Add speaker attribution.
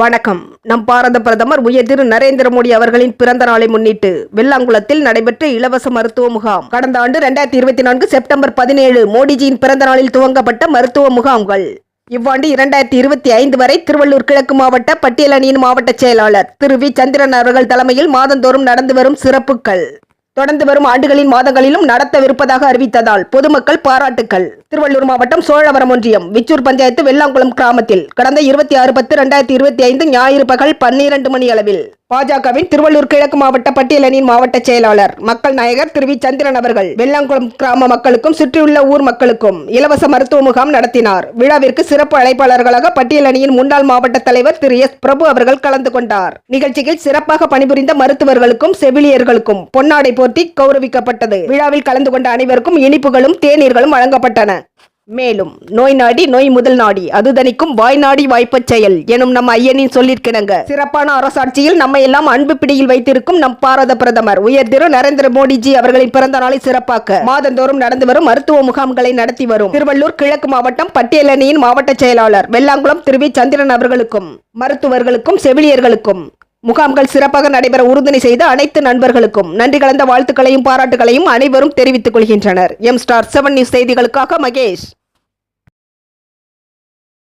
Speaker 1: வணக்கம். நம் பாரத பிரதமர் உயர் திரு நரேந்திர மோடி அவர்களின் பிறந்த நாளை முன்னிட்டு வெள்ளாங்குளத்தில் நடைபெற்ற இலவச மருத்துவ முகாம். கடந்த ஆண்டு இரண்டாயிரத்தி இருபத்தி நான்கு செப்டம்பர் பதினேழு மோடிஜியின் பிறந்த நாளில் துவங்கப்பட்ட மருத்துவ முகாம்கள். இவ்வாண்டு இரண்டாயிரத்தி இருபத்தி ஐந்து வரை திருவள்ளூர் கிழக்கு மாவட்ட பட்டியல் அணியின் மாவட்ட செயலாளர் திரு வி. சந்திரன் அவர்கள் தலைமையில் மாதந்தோறும் நடந்து வரும் சிறப்புகள் தொடர்ந்து வரும் ஆண்டுகளின் மாதங்களிலும் நடத்தவிருப்பதாக அறிவித்ததால் பொதுமக்கள் பாராட்டுக்கள். திருவள்ளூர் மாவட்டம் சோழவரம் ஒன்றியம் விச்சூர் பஞ்சாயத்து வெள்ளாங்குளம் கிராமத்தில் கடந்த இருபத்தி ஆறு பத்து இரண்டாயிரத்தி இருபத்தி ஐந்து ஞாயிறு பகல் பன்னிரண்டு மணி அளவில் பாஜகவின் திருவள்ளூர் கிழக்கு மாவட்ட பட்டியலனின் மாவட்ட செயலாளர் மக்கள் நாயகர் திரு வி. சந்திரன் அவர்கள் வெள்ளாங்குளம் கிராம மக்களுக்கும் சுற்றியுள்ள ஊர் மக்களுக்கும் இலவச மருத்துவ முகாம் நடத்தினார். விழாவிற்கு சிறப்பு அழைப்பாளர்களாக பட்டியலணியின் முன்னாள் மாவட்ட தலைவர் திரு எஸ். பிரபு அவர்கள் கலந்து கொண்டார். நிகழ்ச்சியில் சிறப்பாக பணிபுரிந்த மருத்துவர்களுக்கும் செவிலியர்களுக்கும் பொன்னாடை போர்த்தி கௌரவிக்கப்பட்டது. விழாவில் கலந்து கொண்ட அனைவருக்கும் இனிப்புகளும் தேநீர்களும் வழங்கப்பட்டன. மேலும் நோய் நாடி நோய் முதல் நாடி அது தனிக்கும் வாய் நாடி வாய்ப்பச் செயல் எனும் நம் ஐயனின் சொல்லிற்கிணங்க. சிறப்பான அரசாட்சியில் நம்ம எல்லாம் அன்பு பிடியில் வைத்திருக்கும் நம் பாரத பிரதமர் உயர் திரு நரேந்திர மோடிஜி அவர்களின் பிறந்த நாளை சிறப்பாக்க. மாதந்தோறும் நடந்து வரும் மருத்துவ முகாம்களை நடத்தி வரும். திருவள்ளூர் கிழக்கு மாவட்டம் பட்டியலணியின் மாவட்ட செயலாளர் வெள்ளாங்குளம் திரு வி சந்திரன் அவர்களுக்கும் மருத்துவர்களுக்கும் செவிலியர்களுக்கும். முகாம்கள் சிறப்பாக நடைபெற உறுதுணை செய்த அனைத்து நண்பர்களுக்கும் நன்றி கலந்த வாழ்த்துக்களையும் பாராட்டுகளையும் அனைவரும் தெரிவித்துக் கொள்கின்றனர். எம் ஸ்டார் செவன் நியூஸ் செய்திகளுக்காக மகேஷ்.